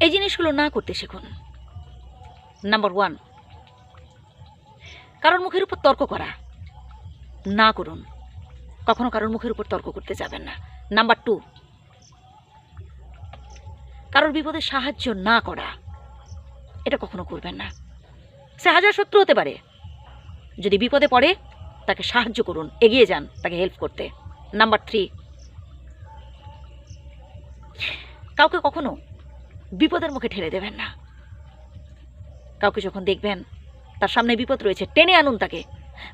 এই জিনিসগুলো না করতে শিখুন। নাম্বার ওয়ান কারোর মুখের উপর তর্ক করা। না করুন। কখনো কারোর মুখের উপর তর্ক করতে যাবেন না। নাম্বার টু কারোর বিপদে সাহায্য না করা। এটা কখনো করবেন না। সে হাজার শত্রু হতে পারে। যদি বিপদে পড়ে, তাকে সাহায্য করুন। এগিয়ে যান, তাকে হেল্প করতে। নাম্বার থ্রি কাউকে কখনো বিপদের মুখে ঠেলে দেবেন না। কাউকে যখন দেখবেন, তার সামনে বিপদ রয়েছে, টেনে আনুন তাকে।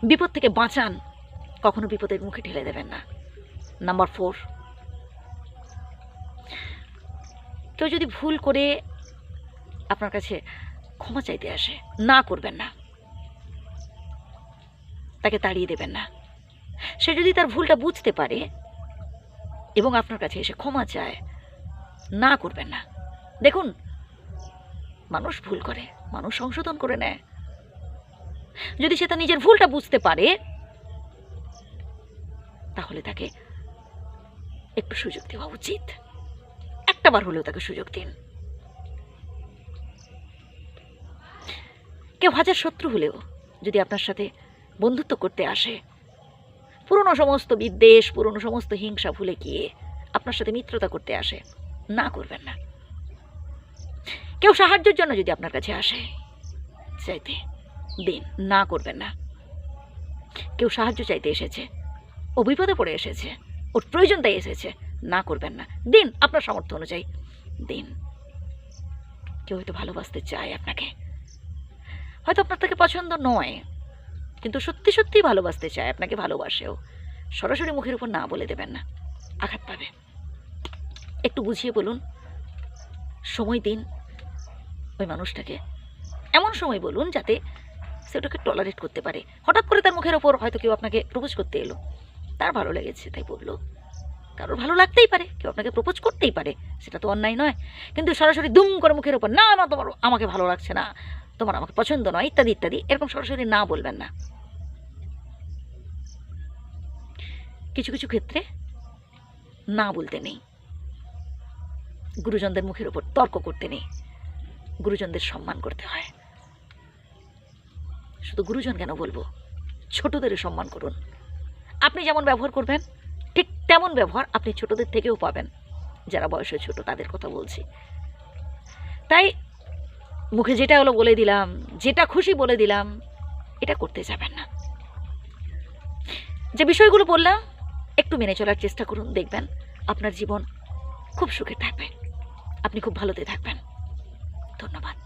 বিপদ থেকে বাঁচান, কখনো বিপদের মুখে ঠেলে দেবেন না। Number four. কেউ যদি ভুল করে আপনার কাছে ক্ষমা চাইতে আসে, না করবেন না। তাকে তাড়িয়ে দেবেন না। সে যদি তার ভুলটা বুঝতে পারে এবং আপনার কাছে এসে ক্ষমা চায়, না করবেন না। দেখুন, মানুষ ভুল করে, মানুষ সংশোধন করে নেয়। যদি সে তার নিজের ভুলটা বুঝতে পারে, তাহলে তাকে একটু সুযোগ দেওয়া উচিত। একটা বার হলেও তাকে সুযোগ দিন। কেউ হাজার শত্রু হলেও যদি আপনার সাথে বন্ধুত্ব করতে আসে, পুরনো সমস্ত বিদ্বেষ, পুরনো সমস্ত হিংসা ভুলে গিয়ে আপনার সাথে মিত্রতা করতে আসে, না করবেন না। কেউ সাহায্যের জন্য যদি আপনার কাছে আসে, চাইতে দিন, না করবেন না। কেউ সাহায্য চাইতে এসেছে, ও বিপদে পড়ে এসেছে, ওর প্রয়োজন তাই এসেছে, না করবেন না। দিন আপনার সামর্থ্য অনুযায়ী, দিন। কেউ হয়তো ভালোবাসতে চায় আপনাকে। হয়তো আপনার তাকে পছন্দ নয়, কিন্তু সত্যি সত্যি ভালোবাসতে চায়, আপনাকে ভালোবাসেও। সরাসরি মুখের উপর না বলে দেবেন না, আঘাত পাবে। একটু বুঝিয়ে বলুন, সময় দিন ওই মানুষটাকে। এমন সময় বলুন যাতে সে ওটাকে টলারেট করতে পারে। হঠাৎ করে তার মুখের ওপর হয়তো কেউ আপনাকে প্রপোজ করতে এলো। তার ভালো লেগেছে, তাই বলল, কারোর ভালো লাগতেই পারে, কেউ আপনাকে প্রপোজ করতেই পারে, সেটা তো অন্যায় নয়। কিন্তু সরাসরি দুম করে মুখের ওপর, না না, তোমার আমাকে ভালো লাগছে না, তোমার আমাকে পছন্দ নয়, ইত্যাদি ইত্যাদি, এরকম সরাসরি না বলবেন না। কিছু কিছু ক্ষেত্রে না বলতে নেই। গুরুজনদের মুখের ওপর তর্ক করতে নেই। গুরুজনদের সম্মান করতে হয়। শুধু গুরুজন কেন বলব? ছোটদেরও সম্মান করুন। আপনি যেমন ব্যবহার করবেন, ঠিক তেমন ব্যবহার আপনি ছোটদের থেকেও পাবেন। যারা বয়সে ছোট, তাদের কথা বলছি। তাই মুখে যেটা হলো বলে দিলাম, যেটা খুশি বলে দিলাম, এটা করতে যাবেন না। যে বিষয়গুলো বললাম, একটু মেনে চলার চেষ্টা করুন, দেখবেন আপনার জীবন খুব সুখে থাকবে। আপনি খুব ভালোতে থাকবেন। చేస్తున్నవాన్ని